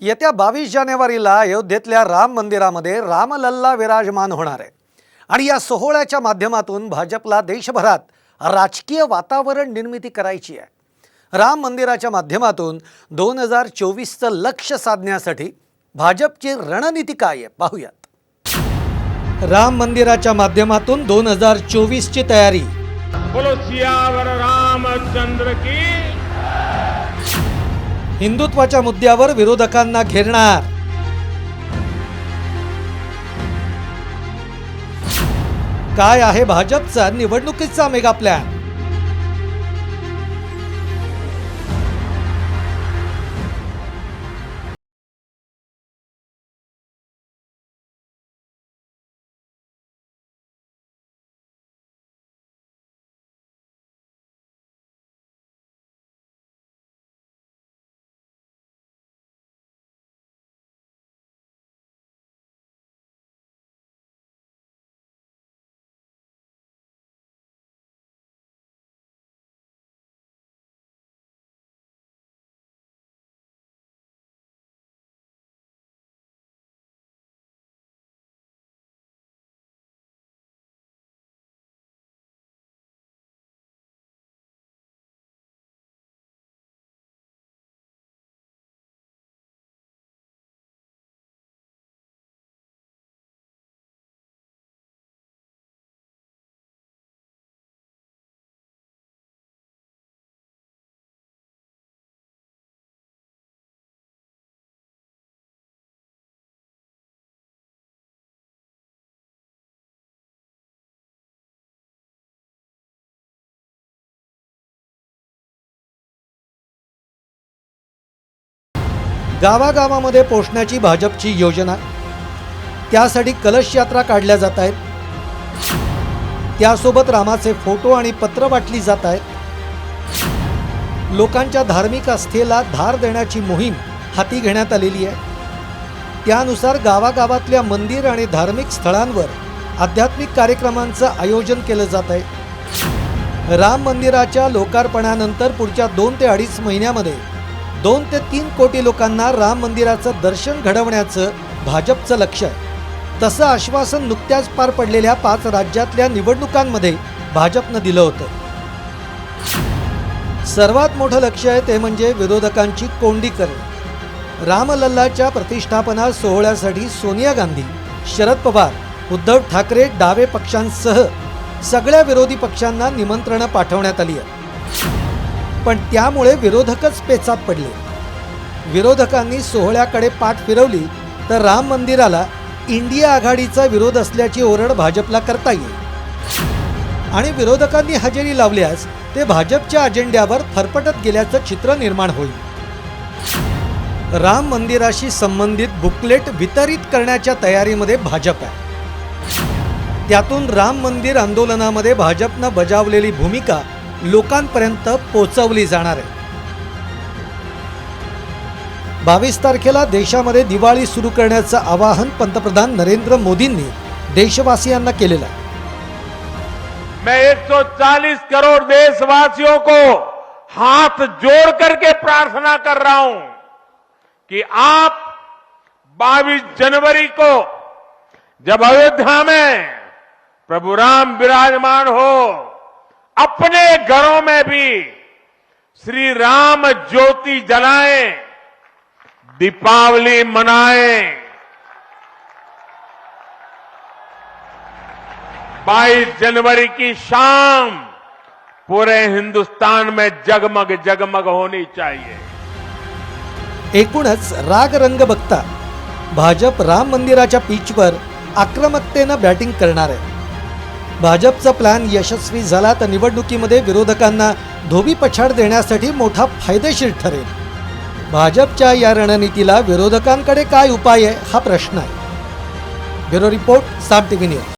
येत्या बावीस जानेवारीला अयोध्येतल्या राम मंदिरामध्ये रामलल्ला विराजमान होणार आहे. आणि या सोहळ्याच्या माध्यमातून भाजपला देशभरात राजकीय वातावरण निर्मिती करायची आहे. राम मंदिराच्या माध्यमातून दोन हजार चोवीसचं लक्ष साधण्यासाठी भाजपची रणनीती काय आहे पाहूयात. राम मंदिराच्या माध्यमातून दोन हजार चोवीसची तयारी. बोलो सियावर रामचंद्र की हिंदुत्वाच्या मुद्द्यावर विरोधकांना घेरणार. काय आहे भाजपचा निवडणुकीचा मेगा प्लॅन गावागावामध्ये पोचण्याची भाजपची योजना. त्यासाठी कलश यात्रा काढल्या जात आहेत. त्यासोबत रामाचे फोटो आणि पत्र वाटली जात आहेत. लोकांच्या धार्मिक आस्थेला धार देण्याची मोहीम हाती घेण्यात आलेली आहे. त्यानुसार गावागावातल्या मंदिर आणि धार्मिक स्थळांवर आध्यात्मिक कार्यक्रमांचं आयोजन केलं जात आहे. राम मंदिराच्या लोकार्पणानंतर पुढच्या दोन ते अडीच महिन्यामध्ये दोन ते तीन कोटी लोकांना राम मंदिराचं दर्शन घडवण्याचं भाजपचं लक्ष आहे. तसं आश्वासन नुकत्याच पार पडलेल्या पाच राज्यातल्या निवडणुकांमध्ये भाजपनं दिलं होतं. सर्वात मोठं लक्ष आहे ते म्हणजे विरोधकांची कोंडी करणे. रामलल्लाच्या प्रतिष्ठापना सोहळ्यासाठी सोनिया गांधी शरद पवार उद्धव ठाकरे डावे पक्षांसह सगळ्या विरोधी पक्षांना निमंत्रणं पाठवण्यात आली आहेत. पण त्यामुळे विरोधकच पेचात पडले. विरोधकांनी सोहळ्याकडे पाठ फिरवली तर राम मंदिराला इंडिया आघाडीचा विरोध असल्याची ओरड भाजपला करता येईल. आणि विरोधकांनी हजेरी लावल्यास ते भाजपच्या अजेंड्यावर फरफटत गेल्याचं चित्र निर्माण होईल. राम मंदिराशी संबंधित बुकलेट वितरित करण्याच्या तयारीमध्ये भाजप आहे. त्यातून राम मंदिर आंदोलनामध्ये भाजपनं बजावलेली भूमिका लोकांपर्यंत पोचवली जाणार आहे. बावीस तारखेला देशामध्ये दिवाळी सुरू करण्याचं आवाहन पंतप्रधान नरेंद्र मोदींनी देशवासियांना केलेलं आहे. मैं 140 करोड़ देशवासियों को हाथ जोड़ करके प्रार्थना कर रहा हूं कि आप 22 जनवरी को जब अयोध्या में प्रभु राम विराजमान हो अपने घरों में भी श्री राम ज्योति जलाएं दीपावली मनाएं। 22 जनवरी की शाम पूरे हिंदुस्तान में जगमग जगमग होनी चाहिए। एकूणच राग रंग बघता भाजप राम मंदिराच्या पिचवर आक्रमकतेनं बॅटिंग करणार आहे. भाजपचा प्लॅन यशस्वी झाला तर निवडणुकीमध्ये विरोधकांना धोबी पछाड देण्यासाठी मोठा फायदेशीर ठरेल. भाजपच्या या रणनीतीला विरोधकांकडे काय उपाय आहे हा प्रश्न आहे. Bureau report Saam TV news.